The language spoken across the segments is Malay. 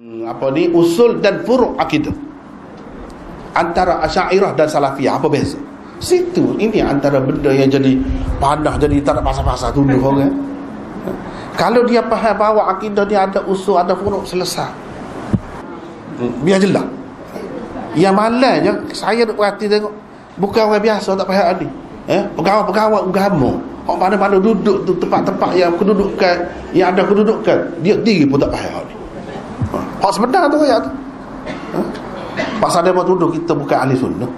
Hmm, apa ni? Usul dan furuk akidah. Antara asyairah dan salafiyah apa beza? Situ ini antara benda yang jadi panah jadi tak ada pasal-pasal tuduh orang kalau dia faham bahawa akidah dia ada usul ada furuk selesai. Hmm, biar jelas. Yang malangnya saya nak perhati tengok bukan orang biasa tak faham ni eh. Pegawai-pegawai agama. Orang mana-mana duduk tu tempat-tempat yang kedudukan yang ada kedudukan dia diri pun tak faham ni Hak sebenar tu ayat tu. Ha? Pasal dia tuduh kita bukan ahli sunnah.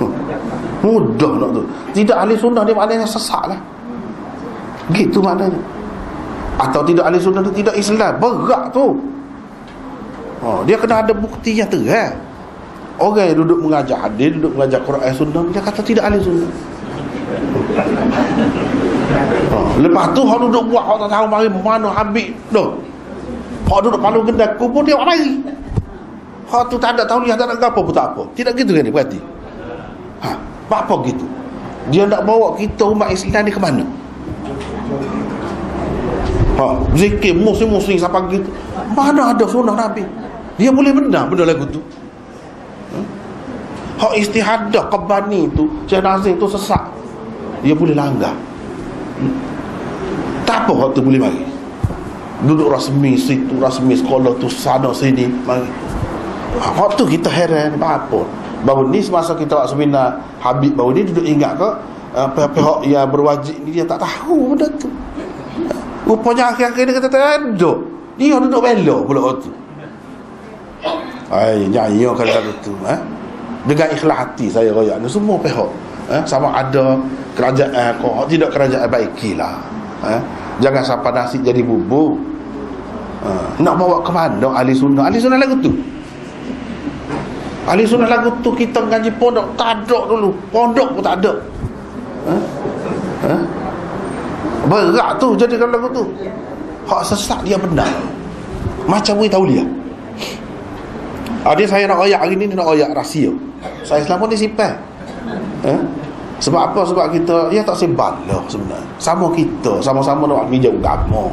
Mudah nak tu. Tidak ahli sunnah dia maknanya sesak lah. Gitu maknanya. Atau tidak ahli sunnah tu tidak Islam. Berat tu. Oh, dia kena ada bukti yang terang. Orang yang duduk mengajar hadis, duduk mengajar Quran sunnah, dia kata tidak ahli sunnah. Oh, lepas tu hak duduk buat hak tak tahu mari mana habis tu. Hak duduk palu gendang kubur dia mari. Hak tu tak ada tahu dia tak nak apa pun tak apa. Tidak gitu kan berarti. Ha, apa gitu? Dia nak bawa kita umat Islam ni ke mana? Ha, zikir musim-musim sampai gitu. Mana ada sunnah Nabi? Dia boleh benar benda lagu tu. Ha? Istihadah kebani tu, Syekh Nazim tu sesak. Dia boleh langgar. Hmm? Tak apa hak tu boleh mari duduk rasmi situ rasmi sekolah tu sana sini waktu kita heran apa baru ni semasa kita buat seminar Habib baru ni duduk ingat ke uh, pihak-pihak yang berwajib ni dia tak tahu benda tu rupanya akhir-akhir ni kata tak dia duduk bela pula waktu ay nyanyi kalau tu eh? dengan ikhlas hati saya royak ni semua pihak eh? sama ada kerajaan kau tidak kerajaan baikilah eh? Jangan sampai nasi jadi bubuk. Ha. nak bawa ke mana ahli sunnah? Ahli sunnah lagu tu. Ahli sunnah lagu tu kita ngaji pondok tak ada dulu. Pondok pun tak ada. Ha? Ha? berat tu jadi kalau lagu tu. Hak sesak dia benar macam we tahu dia ada saya nak ayak hari ni nak ayak rahsia. Saya selama ni simpan. Ha? Sebab apa? Sebab kita ya tak sebal lah sebenarnya. Sama kita sama-sama nak meja agama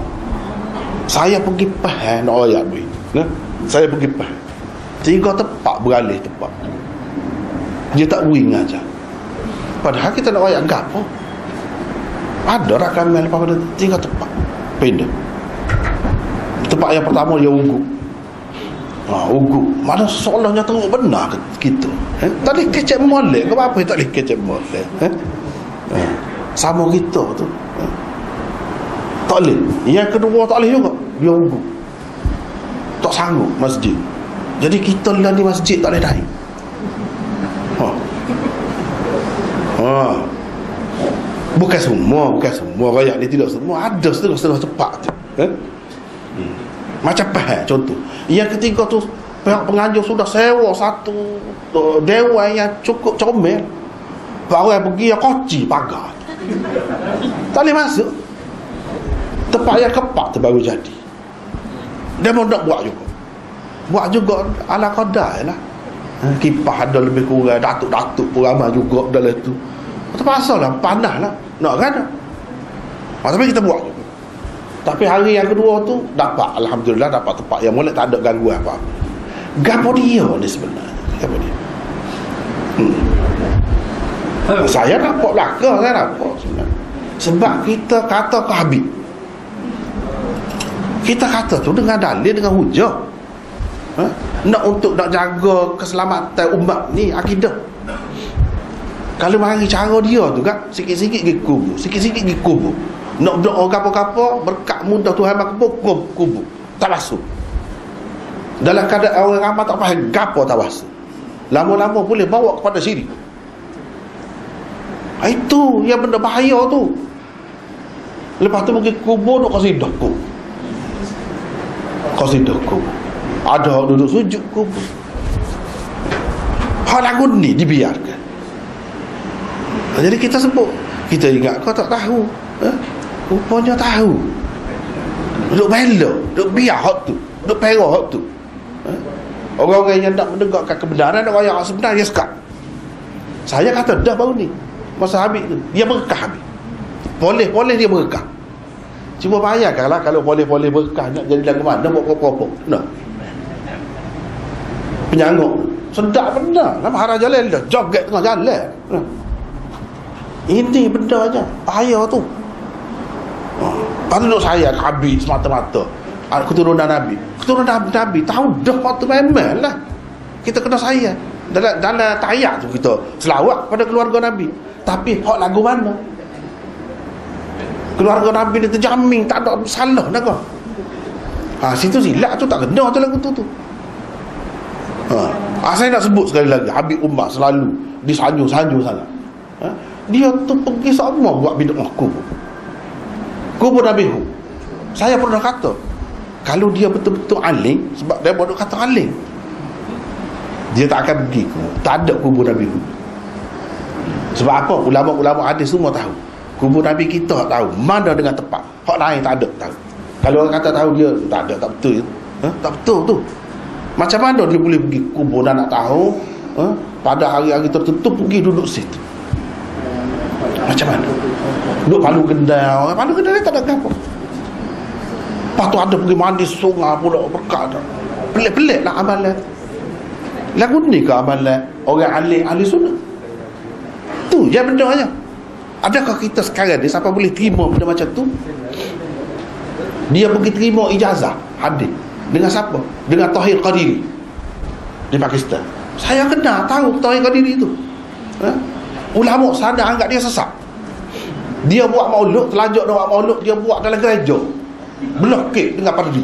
saya pergi pah nak ayat ni nah? saya pergi pah tiga tepat beralih tepat dia tak wing aja. Padahal kita nak ayat apa ada rakan mel pada tiga tepat pindah. Tempat yang pertama dia ugu Ha, ugu mana seolahnya tengok benar kita eh? tadi kecek molek ke apa tak boleh kecek molek eh? eh? sama kita tu eh? tak boleh yang kedua tak boleh juga dia ugu tak sanggup masjid jadi kita lah di masjid tak boleh naik ha. Ha. bukan semua bukan semua rakyat ni tidak semua ada setengah-setengah cepat tu eh? Macam apa contoh. Yang ketiga tu pihak penganjur sudah sewa satu dewan yang cukup comel. Baru yang pergi yang koci pagar. Tak boleh masuk. Tempat yang kepak tu baru jadi. Dia mau nak buat juga. Buat juga ala qadar lah. Ha, kipah ada lebih kurang datuk-datuk pun ramai juga dalam tu. Terpaksa lah panas lah. Nak kan? Ha, tapi kita buat juga tapi hari yang kedua tu dapat. Alhamdulillah dapat tempat. Yang boleh tak ada gangguan apa-apa. Gapo dia ni sebenarnya? Gapo dia? Hmm. saya dapat belakang saya dapat sebenarnya. Sebab kita kata ke Habib kita kata tu dengan dalil dengan hujah. Ha? nak untuk nak jaga keselamatan umat ni akidah. Kalau mari cara dia tu kan sikit-sikit pergi kubur sikit-sikit pergi kubur nak doa apa-apa berkat mudah Tuhan maka kubur kubur tak masuk dalam keadaan orang ramai tak faham gapo tak masuk lama-lama boleh bawa kepada sini. Itu yang benda bahaya tu. Lepas tu pergi kubur nak kasih doktor qasidah kubur ada orang duduk sujud kubur. Hal lagu ni dibiarkan. Jadi kita sebut kita ingat kau tak tahu eh? Rupanya tahu. Duduk bela duduk biar hak tu duduk perah hak tu. Eh? orang-orang yang nak mendengarkan kebenaran orang yang sebenar dia sekat saya kata dah baru ni masa habis tu dia berkah habis. Boleh-boleh dia berkah. Cuba bayangkanlah kalau boleh-boleh berkah nak jadi lagu mana buat apa-apa. Nah. penyanguk sedap benda. Nama arah jalan dah. Joget tengah jalan. Ha. ini benda aja. Bahaya tu tu saya habis semata-mata. Keturunan Nabi. Keturunan Nabi, Nabi tahu dah waktu memang lah. Kita kena saya. Dalam, dalam tayak tu kita selawat pada keluarga Nabi. Tapi hak lagu mana? Keluarga Nabi dia terjamin tak ada salah dah kau. Ha, situ silap tu tak kena tu lagu tu tu. Ha. ha, saya nak sebut sekali lagi Habib Umar selalu disanjung-sanjung sangat ha? dia tu pergi sama buat bid'ah kubur kubur Nabi Hu. Saya pernah kata kalau dia betul-betul alim sebab dia buat kata alim dia tak akan pergi tak ada kubur Nabi Hu. Sebab apa? Ulama-ulama hadis semua tahu. Kubur Nabi kita tahu mana dengan tepat hak lain tak ada tahu. Kalau orang kata tahu dia tak ada tak betul. Ha? tak betul tu. Macam mana dia boleh pergi kubur dan nak tahu ha? pada hari-hari tertentu pergi duduk situ? Macam mana duduk palu gendal palu gendal tak ada apa lepas tu ada pergi mandi sungai pula berkat pelik-pelik lah amalan lagu ni ke amalan orang ahli ahli sunnah tu je benda je Adakah kita sekarang ni siapa boleh terima benda macam tu? Dia pergi terima ijazah hadis dengan siapa? Dengan Tahir Qadiri di Pakistan. Saya kenal tahu Tahir Qadiri itu. Ha? Ulama sadar anggap dia sesat. Dia buat maulud, terlanjut dia buat maulud, dia buat dalam gereja. Blokit dengan pardi.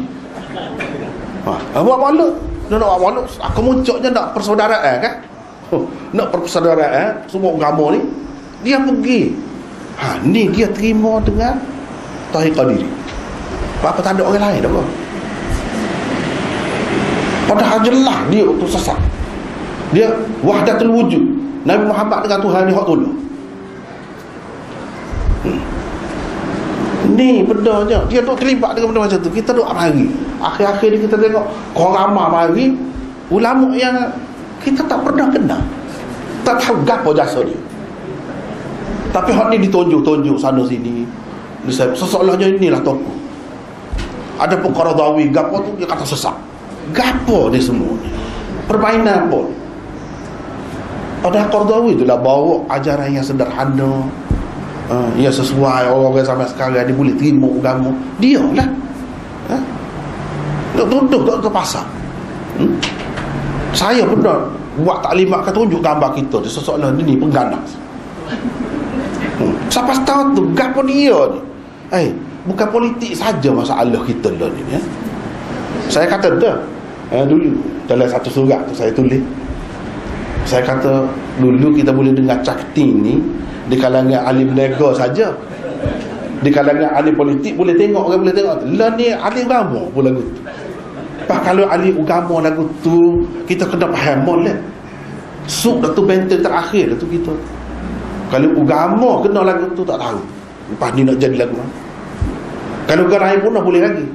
Ha, buat maulud. Dia nak buat maulud, aku muncuknya nak persaudaraan kan? nak persaudaraan semua agama ni dia pergi ha, ni dia terima dengan Tahir Qadiri apa tak ada orang lain apa padahal jelas dia untuk sesat dia wahdatul wujud Nabi Muhammad dengan Tuhan ni hak tolong ni benda je dia duk terlibat dengan benda macam tu kita duk mari akhir-akhir ni kita tengok korang ramah mari ulama yang kita tak pernah kenal tak tahu gapo jasa dia tapi hak ni ditunjuk-tunjuk sana sini. Seseolahnya inilah tokoh. Ada pun Qaradawi, gapo tu dia kata sesak. Gapo ni semua? Permainan apa? Pada Qaradawi tu lah bawa ajaran yang sederhana. Uh, yang sesuai orang-orang sampai sekarang dia boleh terima agama. Dia lah. Ha? Duk duduk tak terpasang. Hmm? Saya pernah buat taklimat kata tunjuk gambar kita di seseolah ni pengganas. Siapa tahu tu gapo dia ni. Eh, bukan politik saja masalah kita lah ni ya. Saya kata tu. Eh, dulu dalam satu surat tu saya tulis. Saya kata dulu kita boleh dengar cakti ni di kalangan alim nego saja. Di kalangan ahli politik boleh tengok orang boleh tengok. Lah ni ahli agama pun lagu tu. Pak kalau ahli agama lagu tu kita kena faham molek. Sub tu benteng terakhir tu kita. Kalau agama kena lagu tu tak tahu. Lepas ni nak jadi lagu. Kalau lain pun boleh lagi.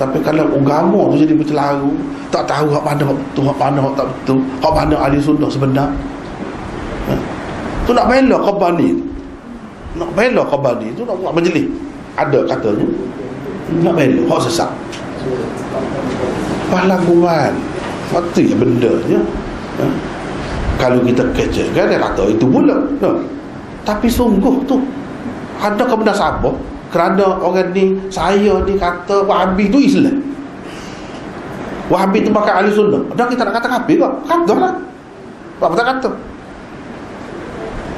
Tapi kalau agama tu jadi bercelaru, tak tahu hak mana hak betul, hak mana hak tak betul, hak mana ahli sunnah sebenar. Tu nak bela qabani. Nak bela qabani tu nak buat majlis. Ada katanya. Nak bela hak sesat. Pahlawan. Mati benda je. Ha? kalau kita kecil kan dia kata itu pula no. tapi sungguh tu ada kebenar sabar kerana orang ni saya ni kata Wahabi tu Islam Wahabi tu pakai ahli sunnah dah kita nak kata kafir kok kata lah apa tak kata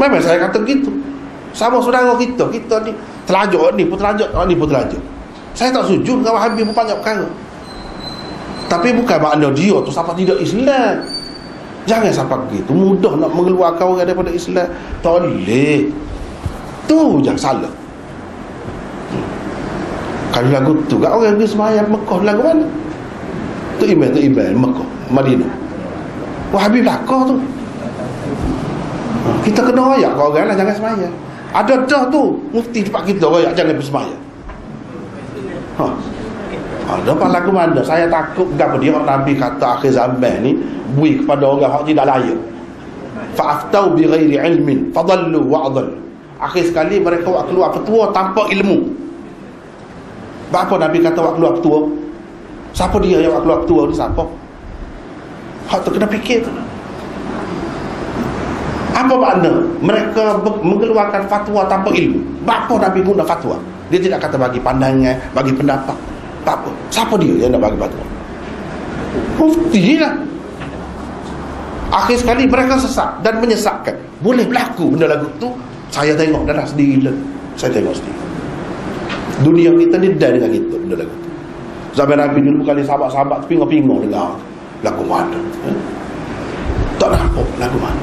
memang saya kata gitu sama saudara kita. Kita ni terlanjur ni pun terlanjur ni pun terlanjur saya tak sujud dengan Wahabi pun banyak perkara. Tapi bukan makna dia tu siapa tidak Islam. Jangan sampai begitu. Mudah nak mengeluarkan orang daripada Islam. Tak boleh. Tu yang salah. Kalau lagu tu kan orang pergi semayang Mekah lagu mana? Tu email tu email Mekah Madinah. Wahabi belakang tu. Kita kena rayak kau orang lah Jangan semayang. Ada dah tu Mufti tempat kita rayak Jangan bersemayang Ha. Ada ha, lagu mana? Saya takut gapo dia Nabi kata akhir zaman ni bui kepada orang hak tidak layak. Fa'aftau bi ghairi ilmin fadallu wa adall akhir sekali mereka buat keluar petua tanpa ilmu. Apa Nabi kata buat keluar petua? Siapa dia yang buat keluar petua ni siapa? Hak tu kena fikir tu apa makna? Mereka mengeluarkan fatwa tanpa ilmu. Apa Nabi guna fatwa? Dia tidak kata bagi pandangan bagi pendapat. Tak apa. Siapa dia yang nak bagi fatwa? Mufti lah. Akhir sekali mereka sesat dan menyesatkan. Boleh berlaku benda lagu tu? Saya tengok dah sendiri saya tengok sendiri. Dunia kita ni dah dengan kita benda lagu tu. Zaman Nabi dulu kali sahabat-sahabat pingo-pingo dengar lagu mana? Eh? tak nampak lagu mana